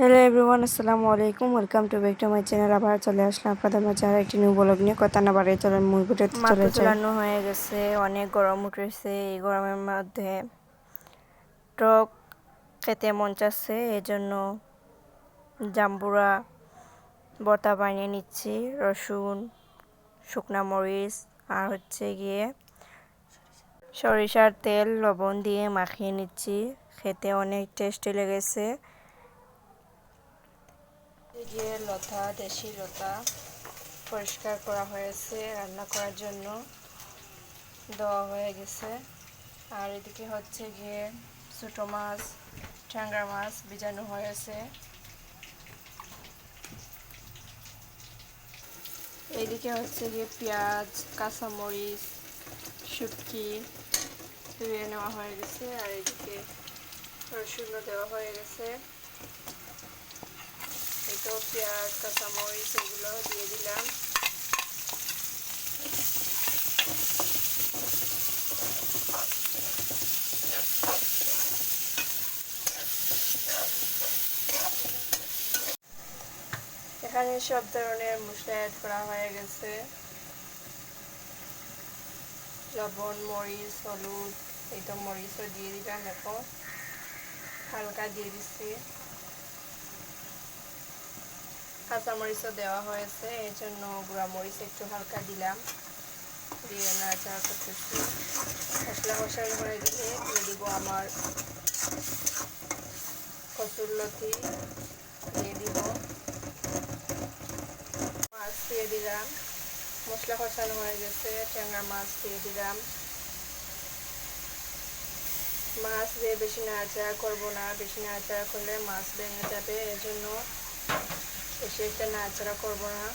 Hello everyone আসসালামু আলাইকুম welcome to back to my channel আবার চলে আসলাম আপনাদের মাঝে আর একটি নিউ ব্লগ নিয়ে। কথা না বাড়িয়ে চলেন ভিডিওতে চলে চলানো হয়ে গেছে অনেক গরম উঠেছে এই গরমের মধ্যে টক খেতে মন চাচ্ছে এই জন্য জাম্বুরা বর্তা বানিয়ে নিচ্ছি রসুন শুকনা মরিচ আর হচ্ছে গিয়ে সরিষার তেল লবণ দিয়ে মাখিয়ে নিচ্ছি। খেতে অনেক টেস্টি লেগেছে। এই যে লতা, দেশি লতা পরিষ্কার করা হয়েছে, রান্না করার জন্য দেওয়া হয়ে গেছে। আর এদিকে হচ্ছে গিয়ে ছোটো মাছ, ট্যাংরা মাছ ভিজানো হয়েছে। এইদিকে হচ্ছে গিয়ে পেঁয়াজ, কাঁচামরিচ, শুটকি ধুয়ে নেওয়া হয়ে গেছে। আর এদিকে রসুনও দেওয়া হয়ে গেছে। তো পেঁয়াজ কাঁচামরিচ এগুলো দিয়ে দিলাম। এখানে সব ধরনের মশলা অ্যাড করা হয়ে গেছে। লবণ, মরিচ, হলুদ, এই তো মরিচও দিয়ে দিলাম এখন। হালকা দিয়ে দিচ্ছি। কাঁচামরিচও দেওয়া হয়েছে এই জন্য গুঁড়া মরিচ একটু হালকা দিলাম। দিয়ে নাড়াচাড়া করতেছি। মশলা কষাই হয়ে গেলে দিয়ে দিব আমার কচুরলতি দিয়ে দিব মাছ দিয়ে দিলাম। মশলা কষানো হয়ে গেছে, ট্যাংরা মাছ দিয়ে দিলাম। মাছ দিয়ে বেশি নাড়াচাড়া করব না, বেশি নাড়াচাড়া করলে মাছ ভেঙে যাবে এজন্য বেশি একটা নাড়াচাড়া করব না।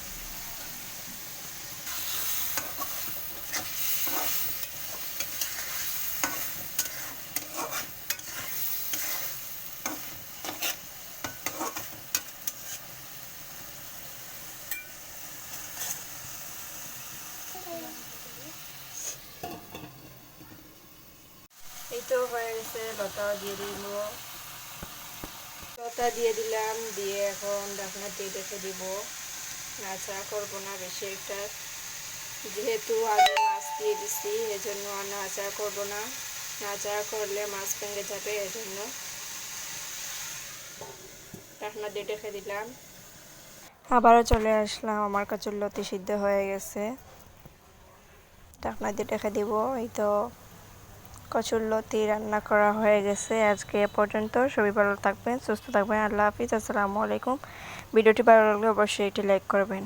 এই তো হয়ে গেছে লতাও দিয়ে দিব লতা দিয়ে দিলাম, দিয়ে এখন ঢাকনা দিয়ে রেখে দিব। নাচা করব না বেশি একটা। যেহেতু আগে মাছ দিয়ে দিছি, এজন্য আর নাচা করব না। নাচা করলে মাছ ভেঙে যাবে, এজন্য ঢাকনা দিয়ে রেখে দিলাম। আবারও চলে আসলাম, আমার কাছে লতি সিদ্ধ হয়ে গেছে। ঢাকনা দিয়ে রেখে দিব, এই তো কচুরলতি রান্না করা হয়ে গেছে আজকে এ পর্যন্ত। সবাই ভালো থাকবেন, সুস্থ থাকবেন। আল্লাহ হাফিজ, আসসালামু আলাইকুম। ভিডিওটি ভালো লাগলে অবশ্যই এটি লাইক করবেন।